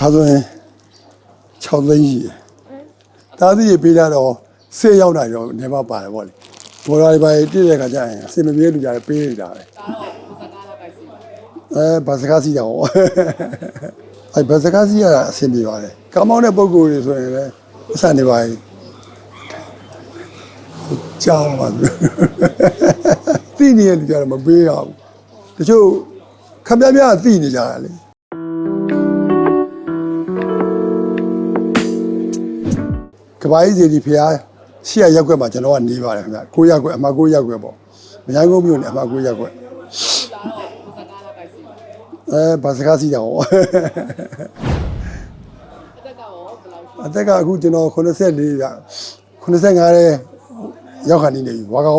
ဒါဆိုရင်6သိန်းရှိတယ်တားသီးရေပေးတာတော့ဆေးရောက်တာတော့နေမပါတယ်ဗောလေဘော်လာတွေပါတည့်တဲ့ခါကျရင်အစင်မပြေလူကြတယ်ပေးနေတာပဲဒါတော့ကိုစကားလာကြိုက်စီပါအဲဘာစကားစီးတာဟောအဲဘာစကားစီးရတာအဆင်ပြေပါတယ်ကောင်းမောင်းတဲ့ပုံကိုယ်တွေဆိုရင်လည်းအဆန်နေပါရင်ကြောင်းပါဘူးသိနေရလူကြတယ်မပေးရဘူးတချို့ခမည်းများသိနေကြတာလေ ကဘာကြီးစီဒီဖျားရှေ့ရက်ွက်မှာကျွန်တော်ကနေပါတယ်ခင်ဗျကိုရက်ွက်အမကိုရက်ွက်ပေါ့မရိုင်းကုန်းမြို့နယ်အမကိုရက်ွက်ဒါတော့ကိုစကားလာကြိုက်စီပါအဲဘာစကားစီးတာဟောအသက်ကရောဘယ်လောက်ရှိအသက်ကအခုကျွန်တော်84ပြ85ရဲရောက်ခါနေနေပြီဝါကောင်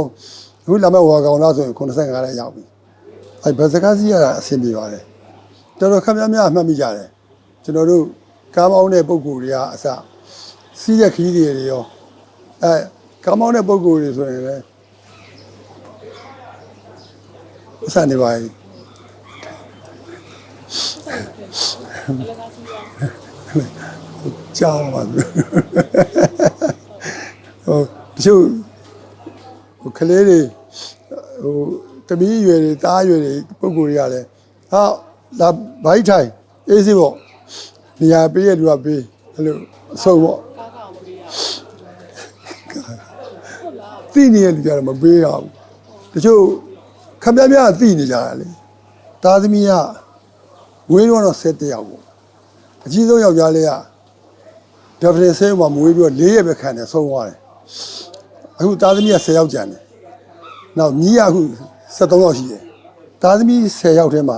အခုလာမဲ့ဝါကောင်လားဆိုရင်85ရဲရောက်ပြီအဲဘာစကားစီးရတာအဆင်ပြေပါတယ်တော်တော်ခက်များများအမှတ်မိကြတယ်ကျွန်တော်တို့ကားမောင်းတဲ့ပုံကိုယ်တွေကအစ စီးတဲ့ခီးတွေတွေရောအဲကားမောင်းတဲ့ပုံကိုယ်တွေဆိုရင်လည်းအစနေပါအလကားစီရောကြောင်းပါဘူးဟိုတချို့ဟိုကလေးတွေဟိုတမီးရွယ်တွေတားရွယ်တွေပုံကိုယ်တွေကလည်းဟာလာဘိုက်ထိုင်အေးစီပေါ့နေရာပေးရလူကပေးအဲ့လိုအဆုံးပေါ့ ကားကောင်မပေးရဟုတ်လား သိနေရလူကြတော့မပေးရဘူးတချို့ခမည်းများသိနေကြတာလေသားသမီးကဝေးတော့ဆက်တယောက်ပေါ့အကြီးဆုံးယောက်ျားလေးကဒေါက်တာဆေးမှာမွေးပြီးတော့၄ရက်ပဲခံတယ်ဆုံးသွားတယ်အခုသားသမီးက10ယောက်ကျန်တယ်နောက်ညီးကအခု73ယောက်ရှိတယ်သားသမီး10ယောက်ထဲမှာ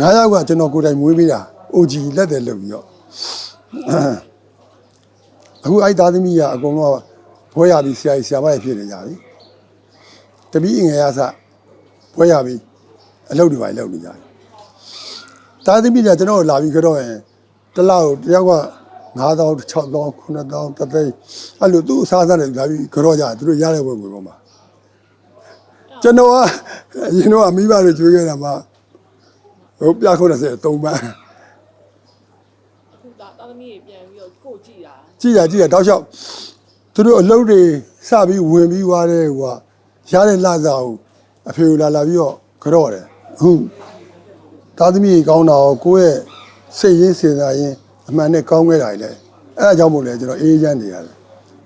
9ယောက်ကကျွန်တော်ကိုယ်တိုင်မွေးပေးတာအိုဂျီလက်တယ်လုပ်ပြီးတော့ အခုအဲ့သားသမီးကအကုန်လုံးကဘွဲရပြီးဆရာကြီးဆရာမကြီးဖြစ်နေကြပြီတပီးငယ်ရစဘွဲရပြီးအလုပ်တွေပါလုပ်နေကြတယ်သားသမီးကကျွန်တော်တို့လာပြီးကြတော့ရင်တစ်လောက်တယောက်က9000 6000 9000တသိန်းအဲ့လိုသူ့အစားအစားတွေလာပြီးကြတော့ကြတယ်သူတို့ရတဲ့ဝင်ဝင်ပေါ်မှာကျွန်တော်ကအရင်တော့မိဘတွေကျွေးခဲ့တာမှဟိုပြခု90 3ပန်းအခုဒါတာ သမီးတွေပြန်ပြီးတော့ကိုကြည့်တာကြည့်ရကြည့်ရတောက်လျှောက်သူတို့အလုပ်တွေစပြီးဝင်ပြီးွားတဲ့ဟိုကရတဲ့လစာကိုအဖေကိုလာလာပြီးတော့ကြော့တယ်အခုသားသမီးကြီးကောင်းတာကိုကိုယ့်ရဲ့စိတ်ရင်းစေစားရင်းအမှန်နဲ့ကောင်းခဲ့တာလေအဲအကြောင်းမို့လဲကျွန်တော်အေးချမ်းနေရတယ်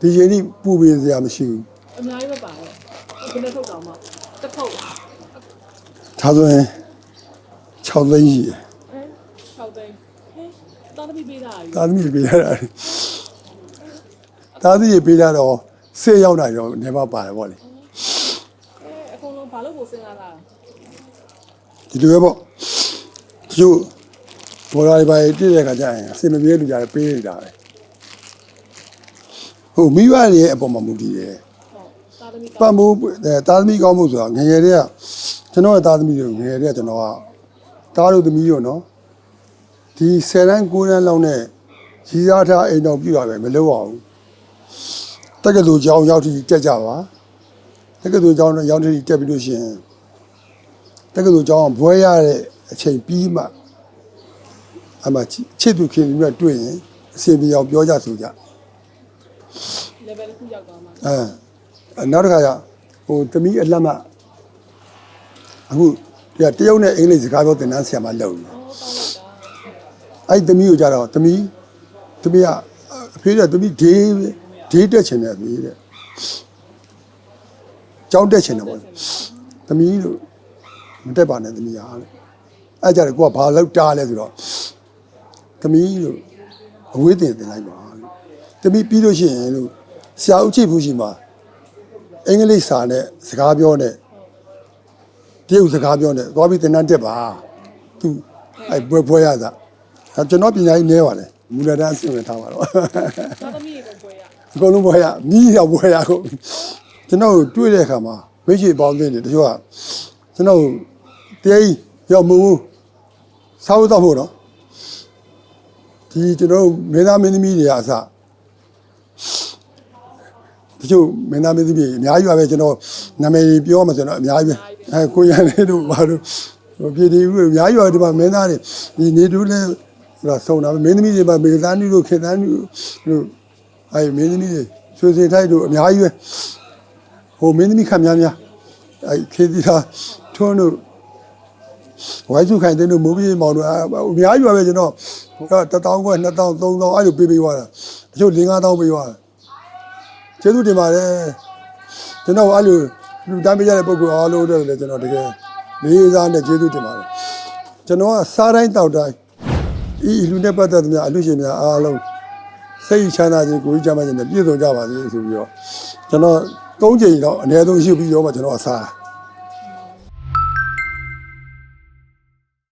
ဒီချိန်ကြီးပူပင်စရာမရှိဘူးအများကြီးပဲပါတော့ဘယ်နဲ့ထုတ်တော့မှတစ်ထုတ်လားဒါဆိုရင်6သိန်းရှိတယ်အဲ6သိန်းဟဲ့ တာသမီးပေးတာကြီးသားသမီးတွေပေးရတာသားသမီးတွေပေးရတော့ဆေးရောက်တာတော့နေမပါတယ်ဗောလေအဲအကုန်လုံးဘာလို့ကိုစဉ်းစားတာဒီလိုပဲပေါ့တချို့ဘော်လာတွေပါတည့်တဲ့ခါကျရင်အစင်မပြေလူကြတယ်ပေးနေတာပဲဟိုမိဘတွေရဲ့အပေါ်မှာမူတည်တယ်ဟုတ်တာသမီးပံ့ပိုးအဲသားသမီးကောင်းမှုဆိုတာငယ်ငယ်တည်းကကျွန်တော်ရဲ့သားသမီးတွေငယ်ငယ်တည်းကကျွန်တော်ကသားတို့သမီးတို့နော် ဒီ10တန်း9တန်းလောက်နဲ့ကြီးစားထားအိမ်တော်ပြရပဲမလုပ်အောင်တက္ကသိုလ်ကျောင်းရောက်ထိတက်ကြပါတက္ကသိုလ်ကျောင်းရောက်ထိတက်ပြီးလို့ရှိရင်တက္ကသိုလ်ကျောင်းဘွဲရတဲ့အချိန်ပြီးမှအမှချစ်သူခင်ပြီးမှတွေ့ရင်အစီအပြေအောင်ပြောကြဆိုကြ level တစ်ခုရောက်သွားမှာအဲနောက်တစ်ခါကျဟိုသမီးအလက်မအခုဒီကတရုတ်နဲ့အင်္ဂလိပ်စကားပြောသင်တန်းဆရာမလုပ်နေတယ်အော်တောင်းလိုက်တာ အဲ့ဒီသမီးကိုကြတော့သမီးသမီးကအဖေကသမီးဒေးဒေးတက်ချင်တယ်သမီးတဲ့ကြောင်းတက်ချင်တယ်ပေါ့သမီးတို့မတက်ပါနဲ့သမီးဟာလေအဲ့ကြတယ်ကိုကဘာလောက်တားလဲဆိုတော့သမီးတို့အဝေးတင်တင်လိုက်ပါလို့သမီးပြီးလို့ရှိရင်လို့ဆရာဦးချိတ်ဘူးရှိမှာအင်္ဂလိပ်စာနဲ့စကားပြောနဲ့တရုတ်စကားပြောနဲ့သွားပြီးသင်တန်းတက်ပါသူအဲ့ပွဲပွဲရတာအဲ ကျွန်တော်ပညာရေးနဲပါလေမူလတန်းအဆင့်ဝင်ထားပါတော့တာသမီးတွေကိုပွဲရအကုန်လုံးပွဲရမြည်ရောက်ပွဲရကုန်ကျွန်တော်တို့တွေ့တဲ့အခါမှာမိတ်ဆွေပေါင်းသင်းတွေတချို့ကကျွန်တော်တရားကြီးရောက်မဘူးစားဖို့တော့ဖို့နော်ဒီကျွန်တော်တို့မင်းသားမင်းသမီးတွေကအစတချို့မင်းသားမင်းသမီးတွေအများကြီးပါပဲကျွန်တော်နာမည်တွေပြောမှဆိုတော့အများကြီးပဲအဲကိုရန်လေးတို့ဘာလို့ဟိုပြည်တီဦးတို့အများကြီးပါဒီမှာမင်းသားတွေဒီနေတူးလဲဟ အဲ့တော့ဆုံးတာပဲမင်းသမီးတွေပါမေတန်းနုတို့ခေတန်းနုတို့အဲမင်းသမီးတွေဆွေဆွေထိုက်တို့အများကြီးပဲဟိုမင်းသမီးခတ်များများအဲခေတီသာထွန်းတို့ဝိုင်းစုခိုင်တဲ့တို့မိုးပြေးမောင်တို့အအများကြီးပါပဲကျွန်တော်တထောင်ခွဲ2000 3000အဲ့လိုပေးပေးသွားတာတချို့4 5000ပေးသွားတာကျေးဇူးတင်ပါတယ်ကျွန်တော်အဲ့လိုလူတန်းပေးရတဲ့ပုံကအားလုံးတွေလည်းကျွန်တော်တကယ်လေးစားနဲ့ကျေးဇူးတင်ပါတယ်ကျွန်တော်ကစားတိုင်းတောက်တိုင်း ဤလူနဲ့ပတ်သက်သမျှအလူရှင်များအားလုံးစိတ်ချမ်းသာခြင်းကိုယ်ကြီးချမ်းသာခြင်းနဲ့ပြည့်စုံကြပါစေဆိုပြီးတော့ကျွန်တော်၃ချိန်တော့အနည်းဆုံးရှိပြီးတော့မှကျွန်တော်အစား